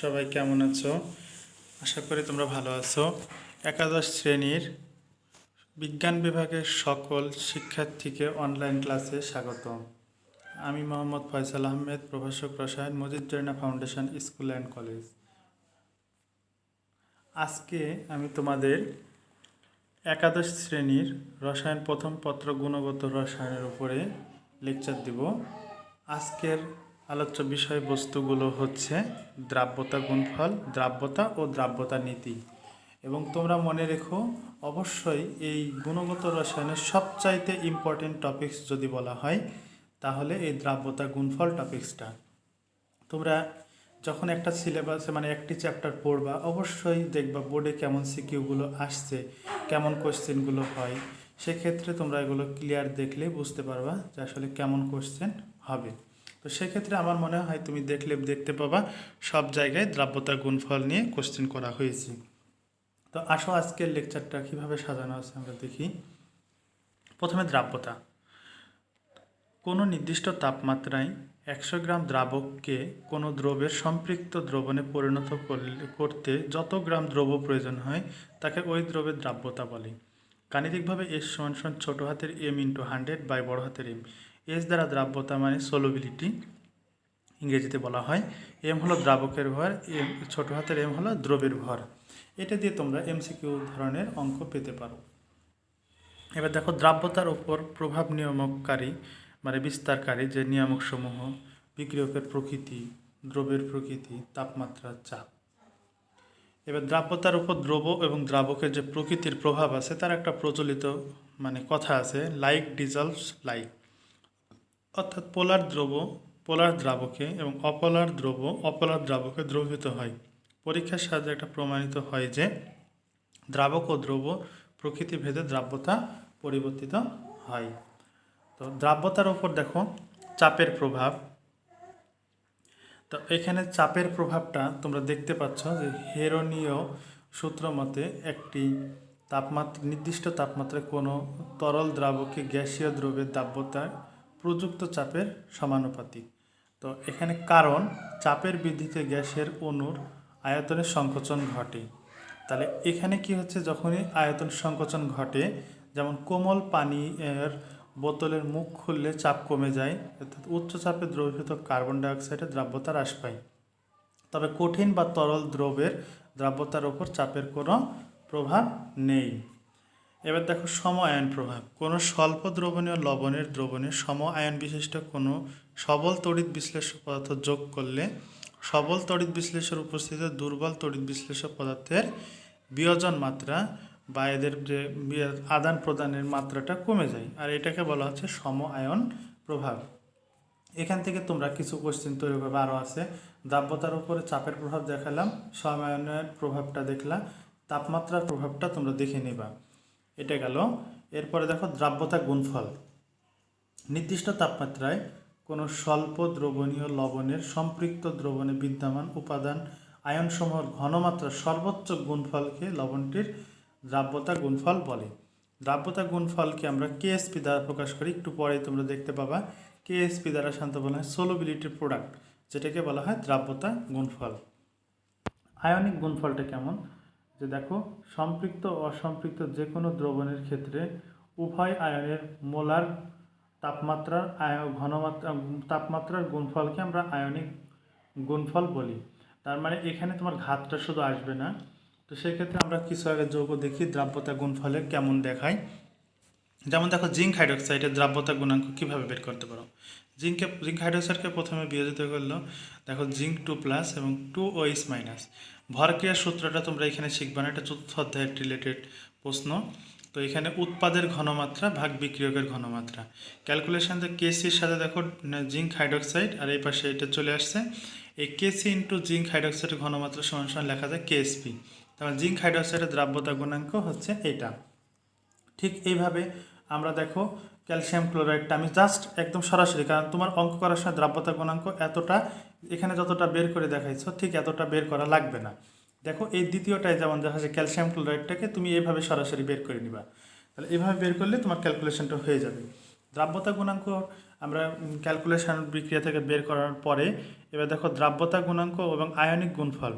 সবাই কেমন আছো? আশা করি তোমরা ভালো আছো। একাদশ শ্রেণির বিজ্ঞান বিভাগের সকল শিক্ষার্থীকে অনলাইন ক্লাসে স্বাগত আমি মোহাম্মদ ফয়সাল আহমেদ, প্রভাষক রসায়ন মজিদুরিনা ফাউন্ডেশন স্কুল অ্যান্ড কলেজ আজকে আমি তোমাদের একাদশ শ্রেণির রসায়ন প্রথম পত্র গুণগত রসায়নের উপরে লেকচার দিব। আজকের আলোচ্য বিষয়বস্তুগুলো হচ্ছে দ্রাব্যতা গুণফল, দ্রাব্যতা ও দ্রাব্যতা নীতি। এবং তোমরা মনে রেখো, অবশ্যই এই গুণগত রসায়নের সবচাইতে ইম্পর্টেন্ট টপিক্স যদি বলা হয়, তাহলে এই দ্রাব্যতা গুণফল টপিক্সটা তোমরা যখন একটা সিলেবাসে মানে একটি চ্যাপ্টার পড়বা, অবশ্যই দেখবা বোর্ডে কেমন সিকিউগুলো আসছে, কেমন কোশ্চেনগুলো হয়। সেক্ষেত্রে তোমরা এগুলো ক্লিয়ার দেখলে বুঝতে পারবা যে আসলে কেমন কোশ্চেন হবে। তো সেক্ষেত্রে আমার মনে হয় তুমি দেখলে, দেখতে পাবা সব জায়গায় দ্রাব্যতা গুণফল নিয়ে কোশ্চেন করা হয়েছে। তো আসো আজকের লেকচারটা কীভাবে সাজানো আছে আমরা দেখি। প্রথমে দ্রাব্যতা। কোনো নির্দিষ্ট তাপমাত্রায় একশো গ্রাম দ্রাবককে কোনো দ্রবের সম্পৃক্ত দ্রবণে পরিণত করতে যত গ্রাম দ্রব্য প্রয়োজন হয়, তাকে ওই দ্রবের দ্রাব্যতা বলে। গাণিতিকভাবে এস সমান সমান ছোটো হাতের এম ইন্টু হান্ড্রেড বাই বড় হাতের এম। এস দ্বারা দ্রাব্যতা মানে সলুবিলিটি ইংরেজিতে বলা হয়। এম হলো দ্রাবকের ভর, এম, ছোটো হাতের এম হলো দ্রবের ভর। এটা দিয়ে তোমরা এমসিকিউ ধরনের অঙ্ক পেতে পারো। এবার দেখো, দ্রাব্যতার উপর প্রভাব নিয়ামককারী মানে বিস্তারকারী যে নিয়ামকসমূহ, বিক্রিয়কের প্রকৃতি, দ্রবের প্রকৃতি তাপমাত্রা চাপ। এবার দ্রাব্যতার উপর দ্রব্য এবং দ্রাবকের যে প্রকৃতির প্রভাব আছে, তার একটা প্রচলিত মানে কথা আছে লাইক ডিজলভস লাইক অর্থাৎ পোলার দ্রব্য পোলার দ্রাবকে এবং অপোলার দ্রব্য অপোলার দ্রাবকে দ্রবীভূত হয়। পরীক্ষার সাহায্যে একটা প্রমাণিত হয় যে দ্রাবক ও দ্রব্য প্রকৃতি ভেদে দ্রাব্যতা পরিবর্তিত হয়। তো দ্রাব্যতার ওপর দেখো চাপের প্রভাব। তো এখানে চাপের প্রভাবটা তোমরা দেখতে পাচ্ছ যে হেরনীয় সূত্র মতে একটি তাপমাত্রা, নির্দিষ্ট তাপমাত্রায় কোনো তরল দ্রাবকে গ্যাসীয় দ্রব্যের দ্রাব্যতায় প্রযুক্ত চাপের সমানুপাতিক। তো এখানে কারণ, চাপের বৃদ্ধিতে গ্যাসের অণুর আয়তনের সংকোচন ঘটে। তাহলে এখানে কি হচ্ছে? যখনই আয়তন সংকোচন ঘটে, যেমন কোমল পানি এর বোতলের মুখ খুললে চাপ কমে যায়, অর্থাৎ উচ্চ চাপে দ্রবীভূত কার্বন ডাইঅক্সাইডের দ্রাব্যতা হ্রাস পায়। তবে কঠিন বা তরল দ্রবের দ্রাব্যতার ওপর চাপের কোনো প্রভাব নেই। এবার দেখো সম আয়ন প্রভাব। কোনো স্বল্প দ্রবণীয় লবণের দ্রবণে সম আয়ন বিশিষ্ট কোনো সবল তড়িৎ বিশ্লেষক পদার্থ যোগ করলে সবল তড়িৎ বিশ্লেষের উপস্থিতিতে দুর্বল তড়িৎ বিশ্লেষক পদার্থের বিয়োজন মাত্রা বা এদের যে আদান প্রদানের মাত্রাটা কমে যায়। আর এটাকে বলা হচ্ছে সম আয়ন প্রভাব। এখান থেকে তোমরা কিছু কোশ্চেন তৈরি করবে আরও আছে। দ্রাব্যতার উপরে চাপের প্রভাব দেখালাম সমায়নের প্রভাবটা দেখলাম তাপমাত্রার প্রভাবটা তোমরা দেখে নিবা। এটা গেল। এরপরে দেখো দ্রাব্যতা গুণফল। নির্দিষ্ট তাপমাত্রায় কোনো স্বল্প দ্রবণীয় লবণের সম্পৃক্ত দ্রবণে বিদ্যমান উপাদান আয়নসমূহের ঘনমাত্রা সর্বোচ্চ গুণফলকে লবণটির দ্রাব্যতা গুণফল বলে। দ্রাব্যতা গুণফলকে আমরা কেএসপি দ্বারা প্রকাশ করি। একটু পরে তোমরা দেখতে পাবা কেএসপি দ্বারা শান্ত বলা হয় সোলোবিলিটির প্রোডাক্ট, যেটাকে বলা হয় দ্রাব্যতা গুণফল। আয়নিক গুণফলটা কেমন? যে দেখো, সম্পৃক্ত অসম্পৃক্ত যে কোনো দ্রবণের ক্ষেত্রে উভয় আয়নের মোলার তাপমাত্রার আয় ঘনমাত্রা, তাপমাত্রার গুণফলকে আমরা আয়নিক গুণফল বলি। তার মানে এখানে তোমার ঘাতটা শুধু আসবে না। তো সেক্ষেত্রে আমরা কিছু আগে যৌগ দেখি, দ্রাব্যতা গুণফলের কেমন দেখায়। যেমন দেখো, জিঙ্ক হাইড্রোক্সাইডের দ্রাব্যতা গুণাঙ্ক কীভাবে বের করতে পারো? জিঙ্কে জিঙ্ক হাইড্রোক্সাইডকে প্রথমে বিয়োজিত করল, দেখো, জিঙ্ক টু প্লাস এবং টু ওইস মাইনাস। ভরক্রিয়ার সূত্রটা তোমরা এখানে শিখবে না। এটা চতুর্থ অধ্যায়ের রিলেটেড প্রশ্ন। তো এখানে উৎপাদের ঘনমাত্রা, ভাগ বিক্রিয়কের ঘনমাত্রা। ক্যালকুলেশনতে কেসির সাথে দেখো জিঙ্ক হাইড্রোক্সাইড আর এই পাশে এটা চলে আসছে। এই কেসি ইন্টু জিঙ্ক হাইড্রোক্সাইডের ঘনমাত্রা সমান সমান লেখা যায় কেএসপি তারপর জিঙ্ক হাইড্রোক্সাইডের দ্রাব্যতা গুণাঙ্ক হচ্ছে এটা। ঠিক এইভাবে আমরা দেখো ক্যালসিয়াম ক্লোরাইডটা আমি জাস্ট একদম সরাসরি, কারণ তোমার অঙ্ক করার সময় দ্রাব্যতা গুণাঙ্ক এতটা এখানে যতটা বের করে দেখাইছো, ঠিক এতটা বের করা লাগবে না। দেখো, এই দ্বিতীয়টায় যেমন দেখা যায় ক্যালসিয়াম ক্লোরাইডটাকে তুমি এইভাবে সরাসরি বের করে নিবা। তাহলে এইভাবে বের করলে তোমার ক্যালকুলেশনটা হয়ে যাবে। দ্রাব্যতা গুণাঙ্ক, আমরা ক্যালকুলেশন বিক্রিয়া থেকে বের করার পরে, এবার দেখো দ্রাব্যতা গুণাঙ্ক এবং আয়নিক গুণফল।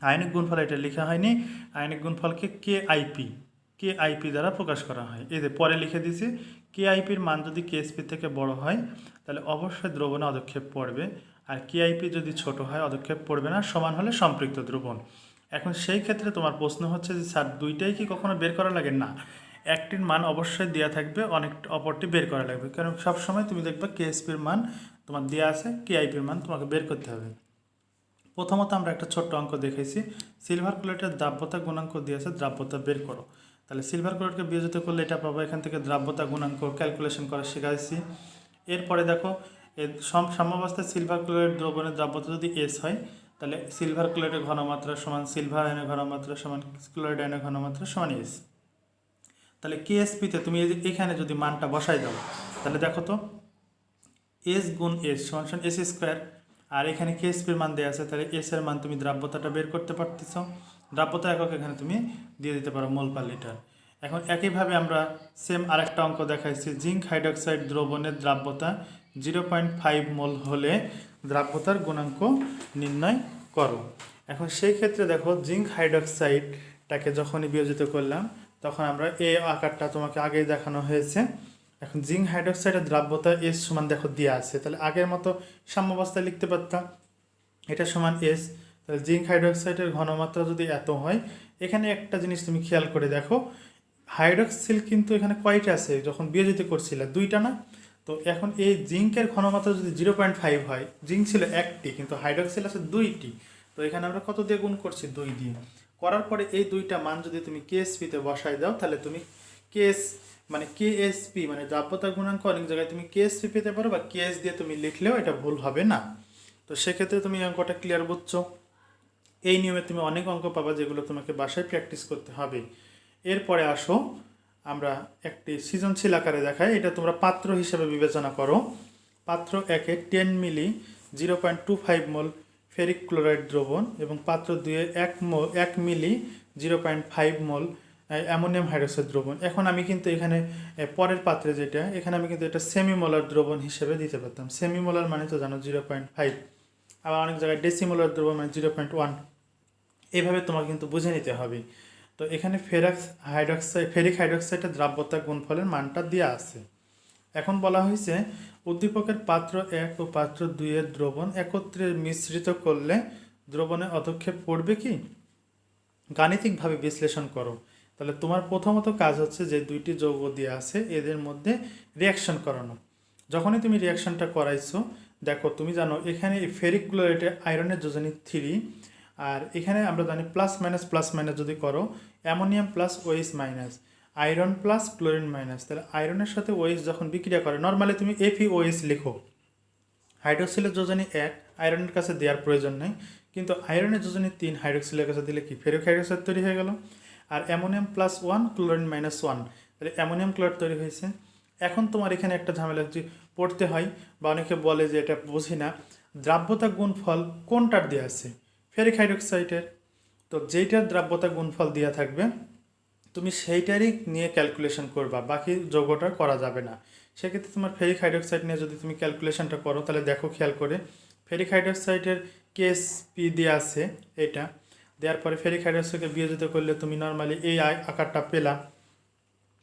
আয়নিক গুণফল এটা লেখা হয়নি। আয়নিক গুণফলকে কে আইপি কে আইপি দ্বারা প্রকাশ করা হয়। এই যে পরে লিখে দিয়েছি কে আইপির মান যদি কেএসপি থেকে বড় হয়, তাহলে অবশ্যই দ্রবণে অদক্ষেপ পড়বে। আর কে আইপি যদি ছোট হয় অদক্ষেপ পড়বে না, সমান হলে সম্পৃক্ত দ্রবণ। এখন সেই ক্ষেত্রে তোমার প্রশ্ন হচ্ছে যে, স্যার, দুইটাই কি কখনো বের করা লাগে? না। একটির মান অবশ্যই দেওয়া থাকবে, অনেক অপরটি বের করা লাগবে। কারণ সবসময় তুমি দেখবে কেএসপির মান তোমার দেওয়া আছে কেআইপির মান তোমাকে বের করতে হবে। প্রথমত আমরা একটা ছোট্ট অঙ্ক দেখেছি সিলভার কুলেটের দ্রাব্যতা গুণাঙ্ক দিয়েছে দ্রাব্যতা বের করো। তাহলে সিলভার কুলেটকে বিয়োজিত করলে এটা পাবো এখান থেকে দ্রাব্যতা গুণাঙ্ক ক্যালকুলেশন করা শেখাইছি। এরপরে দেখো এর সম সাম্যাবস্থায় সিলভার কুলেট দ্রবণের দ্রাব্যতা যদি এস হয়, তাহলে সিলভার কুলেটের ঘনমাত্রা সমান সিলভার আয়নের ঘনমাত্রা সমান ক্লোরাইড আয়নের ঘনমাত্রা সমান এস তাহলে কেএসপিতে তুমি এখানে যদি মানটা বসাই দাও, তাহলে দেখো তো এস গুণ এস সমান সমান এস স্কোয়ার আর এখানে কেএসপির মান দেওয়া আছে, তাহলে এস এর মান তুমি দ্রাব্যতাটা বের করতে পারতেছ। দ্রাব্যতা একক এখানে তুমি দিয়ে দিতে পারো মোল পার লিটার। এখন একইভাবে আমরা সেম আরেকটা অঙ্ক দেখাইছি। জিঙ্ক হাইড্রক্সাইড দ্রবণের দ্রাব্যতা জিরো পয়েন্ট ফাইভ মোল হলে দ্রাব্যতার গুণাঙ্ক নির্ণয় করো। এখন সেই ক্ষেত্রে দেখো জিঙ্ক হাইড্রক্সাইডটাকে যখনই বিয়োজিত করলাম, তখন আমরা এ আকারটা তোমাকে আগেই দেখানো হয়েছে। এখন জিঙ্ক হাইড্রক্সাইডের দ্রাব্যতা এস সমান দেখো দিয়ে আছে। তাহলে আগের মতো সাম্যাবস্থায় লিখতে পারতাম। এটা সমান এস তাহলে জিঙ্ক হাইড্রক্সাইডের ঘনমাত্রা যদি এত হয়, এখানে একটা জিনিস তুমি খেয়াল করে দেখো, হাইড্রক্সিল কিন্তু এখানে কয়টা আছে? যখন বিয়োজিত করছিলে দুইটা না? তো এখন এই জিঙ্কের ঘনমাত্রা যদি জিরো পয়েন্ট ফাইভ হয়, জিঙ্ক ছিল একটি, কিন্তু হাইড্রক্সিল আছে দুইটি। তো এখানে আমরা কত দিয়ে গুণ করছি? দুই দিয়ে। করার পরে এই দুইটা মান যদি তুমি কেএসপিতে বসাই দাও, তাহলে তুমি কেএস মানে কেএসপি মানে দ্রাব্যতা গুণাঙ্ক অনেক জায়গায় তুমি কেএসপি পেতে পারো বা কেএস দিয়ে তুমি লিখলেও এটা ভুল হবে না। তো সেক্ষেত্রে তুমি অঙ্কটা ক্লিয়ার বুঝছ। এই নিয়মে তুমি অনেক অঙ্ক পাবা যেগুলো তোমাকে বাসায় প্র্যাকটিস করতে হবে। এরপরে আসো, আমরা একটি সৃজনশীল আকারে দেখাই। এটা তোমরা পাত্র হিসেবে বিবেচনা করো। পাত্র একে ten milli zero point two five mole ferric chloride দ্রবণ এবং পাত্র দুয়ে এক মোল এক milli zero point five mole ammonium hydroxide দ্রবণ। এখন আমি কিন্তু এখানে পরের পাত্রে যেটা, এখানে আমি কিন্তু এটা সেমিমোলার দ্রবণ হিসেবে দিতে পারতাম। সেমিমোলার মানে তো জানো জিরো পয়েন্ট ফাইভ আবার অনেক জায়গায় ডেসিমোলার দ্রবণ মানে জিরো পয়েন্ট ওয়ান এইভাবে তোমাকে কিন্তু বুঝে নিতে হবে। তো এখানে ফেরাক্স হাইড্রক্সাইড ফেরিক হাইড্রক্সাইডের দ্রাব্যতা গুণফলের মানটা দেওয়া আছে। এখন বলা হয়েছে, উদ্দীপকের পাত্র এক ও পাত্র দুইয়ের দ্রবণ একত্রে মিশ্রিত করলে দ্রবণে অধক্ষেপ পড়বে কি? গাণিতিকভাবে বিশ্লেষণ করো। তাহলে তোমার প্রথমত কাজ হচ্ছে যে দুইটি যৌগ দিয়ে আছে, এদের মধ্যে রিয়াকশন করানো। যখনই তুমি রিয়াকশনটা করাইছো দেখো, তুমি জানো, এখানে ফেরিক ক্লোরাইডে আয়রনের যোজনী থ্রি আর এখানে আমরা জানি প্লাস মাইনাস প্লাস মাইনাস যদি করো ammonium plus OH minus iron plus chlorine minus তাহলে আয়রনের সাথে ওএইচ যখন বিক্রিয়া করে নর্মালি তুমি এফি ওএইচ লিখো। হাইড্রোক্সিলের যোজনী এক আয়রনের কাছে দেওয়ার প্রয়োজন নেই, কিন্তু আয়রনের যোজনী তিন হাইড্রোক্সিলের কাছে দিলে কি? ফেরিক হাইড্রোক্সাইড তৈরি হয়ে গেল। আর ammonium plus one chlorine minus one তাহলে অ্যামোনিয়াম ক্লোরাইড তৈরি হয়েছে। এখন তোমার এখানে একটা ঝামেলা হচ্ছে পড়তে হয় বা অনেকে বলে যে এটা বুঝি না, দ্রাব্যতা গুণফল কোনটার দেওয়া আছে? ফেরিক হাইড্রোক্সাইডের। তো যেইটার দ্রাব্যতা গুণফল দেওয়া থাকবে, তুমি সেইটারই নিয়ে ক্যালকুলেশন করবা, বাকি যৌগটা করা যাবে না। সেক্ষেত্রে তোমার ফেরিক হাইড্রোক্সাইড নিয়ে যদি তুমি ক্যালকুলেশনটা করো, তাহলে দেখো, খেয়াল করে, ফেরিক হাইড্রোক্সাইডের কেস পি দেওয়া আছে, এটা। দেওয়ার পরে ফেরিক হাইড্রোক্সাইডকে বিয়োজিত করলে তুমি নর্মালি এই আকারটা পেলা।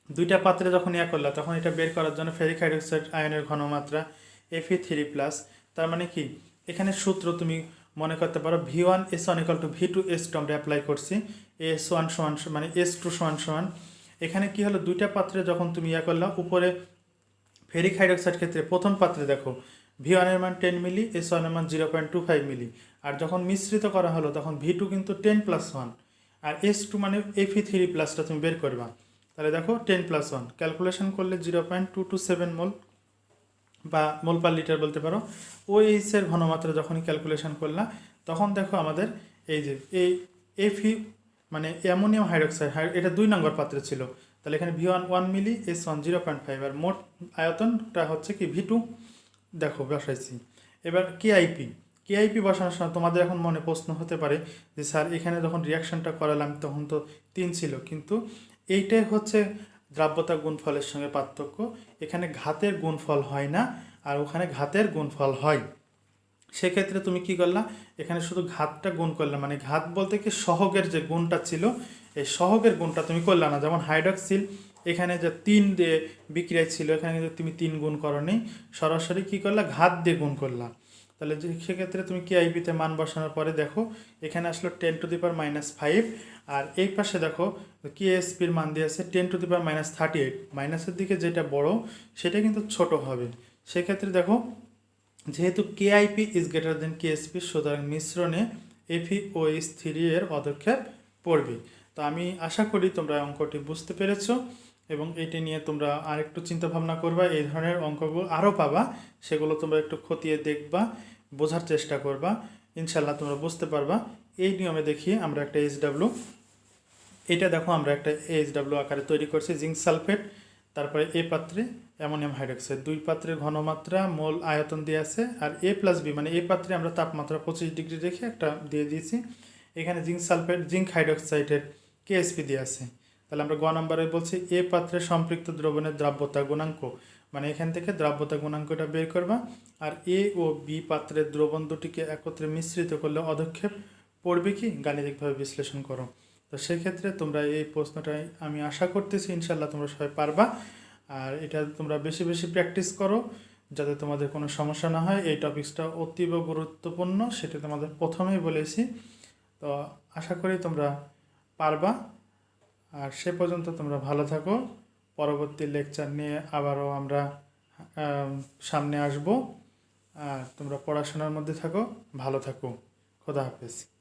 দুইটা পাত্রে যখন ইয়া করলা, তখন এটা বের করার জন্য ফেরিক হাইড্রোক্সাইড আয়নের ঘনমাত্রা এফি থ্রি প্লাস তার মানে কি? এখানে সূত্র তুমি মনে করতে পারো V one S one equal two V two S two আমরা অ্যাপ্লাই করছি এস ওয়ান সমান মানে এস টু সমান সমান। এখানে কি হলো? দুইটা পাত্রে যখন তুমি ইয়া করলা, উপরে ফেরিক হাইড্রোক্সাইড ক্ষেত্রে প্রথম পাত্রে দেখো ভি ওয়ানের মান টেন মিলি এস ওয়ানের মান zero point two five milli. আর যখন মিশ্রিত করা হলো, তখন ভি টু কিন্তু টেন প্লাস ওয়ান আর এস টু মানে এফি থ্রি প্লাসটা তুমি বের করবা। তাহলে দেখো টেন প্লাস ওয়ান ক্যালকুলেশন করলে zero point two two seven mole বা মোল পার লিটার বলতে পারো। ওই এইচের ঘনমাত্রা যখনই ক্যালকুলেশন করলাম তখন দেখো আমাদের এই যে এই এফি মানে অ্যামোনিয়াম হাইড্রোক্সাইড হাই- এটা দুই নম্বর পাত্রে ছিল। তাহলে এখানে V one one milli S one zero point five আর মোট আয়তনটা হচ্ছে কি? ভি টু দেখো, বসাইছি। এবার কেআইপি কেআইপি বসানোর সময় তোমাদের এখন মনে প্রশ্ন হতে পারে যে, স্যার, এখানে যখন রিয়াকশনটা করালাম, তখন তো তিন ছিল। কিন্তু এইটাই হচ্ছে দ্রাব্যতা গুণফলের সঙ্গে পার্থক্য। এখানে ঘাতের গুণফল হয় না, আর ওখানে ঘাতের গুণফল হয়। সেক্ষেত্রে তুমি কি করলা? এখানে শুধু ঘাতটা গুণ করলে মানে ঘাত বলতে কি সহগের যে গুণটা ছিল, এই সহগের গুণটা তুমি করলা না। যেমন হাইড্রক্সিল, এখানে যে তিন দিয়ে বিক্রিয়া ছিল, এখানে কিন্তু তুমি তিন গুণ করনি। সরাসরি কি করলা? ঘাত দিয়ে গুণ করলা। তাহলে যে সেক্ষেত্রে তুমি কেআইপিতে মান বসানোর পরে দেখো, এখানে আসলো ten to the power minus five আর এই পাশে দেখো কেএসপির মান দিয়ে আছে ten to the power minus thirty eight মাইনাসের দিকে যেটা বড়, সেটা কিন্তু ছোট হবে। সেক্ষেত্রে দেখো, যেহেতু KIP is greater than KSP সুতরাং মিশ্রণে এফি ও এস থ্রি এর পদক্ষেপ পড়বে। তো আমি আশা করি তোমরা অঙ্কটি বুঝতে পেরেছ। এবং এটি নিয়ে তোমরা আরেকটু চিন্তা ভাবনা করবা, এই ধরনের অঙ্কগুলো আরও পাবা, সেগুলো তোমরা একটু খতিয়ে দেখবা, বোঝার চেষ্টা করবা ইনশাল্লাহ তোমরা বুঝতে পারবা। এই নিয়মে দেখি আমরা একটা এইচ ডাব্লু এটা দেখো আমরা একটা এইচ ডাব্লু আকারে তৈরি করছি, জিঙ্ক সালফেট, তারপরে এ পাত্রে অ্যামোনিয়াম হাইড্রক্সাইড, দুই পাত্রের ঘনমাত্রা, মোল আয়তন দিয়ে আছে, আর এ প্লাস বি মানে এ পাত্রে আমরা তাপমাত্রা পঁচিশ ডিগ্রি রেখে একটা দিয়ে দিয়েছি, এখানে জিঙ্ক সালফেট, জিঙ্ক হাইড্রক্সাইডের কেএসপি দিয়ে আছে। তাহলে আমরা গ নম্বরে বলছি, এ পাত্রে সম্পৃক্ত দ্রবণের দ্রাব্যতা গুণাঙ্ক। মানে এখান থেকে দ্রাব্যতা গুণাঙ্কটা বের করবা, আর এ ও বি পাত্রের দ্রবণ দুটিকে একত্রে মিশ্রিত করলে অদক্ষেপ পড়বে কি? গাণিতিকভাবে বিশ্লেষণ করো। তো সেক্ষেত্রে তোমরা এই প্রশ্নটাই আমি আশা করতেছি ইনশাল্লাহ তোমরা সবাই পারবা। আর এটা তোমরা বেশি বেশি প্র্যাকটিস করো, যাতে তোমাদের কোনো সমস্যা না হয়। এই টপিক্সটা অতীব গুরুত্বপূর্ণ, সেটা তোমাদের প্রথমেই বলেছি। তো আশা করি তোমরা পারবা। আর সে পর্যন্ত তোমরা ভালো থাকো। পরবর্তী লেকচার নিয়ে আবারও আমরা সামনে আসব। আর তোমরা পড়াশোনার মধ্যে থাকো, ভালো থাকো। খোদা হাফেজ।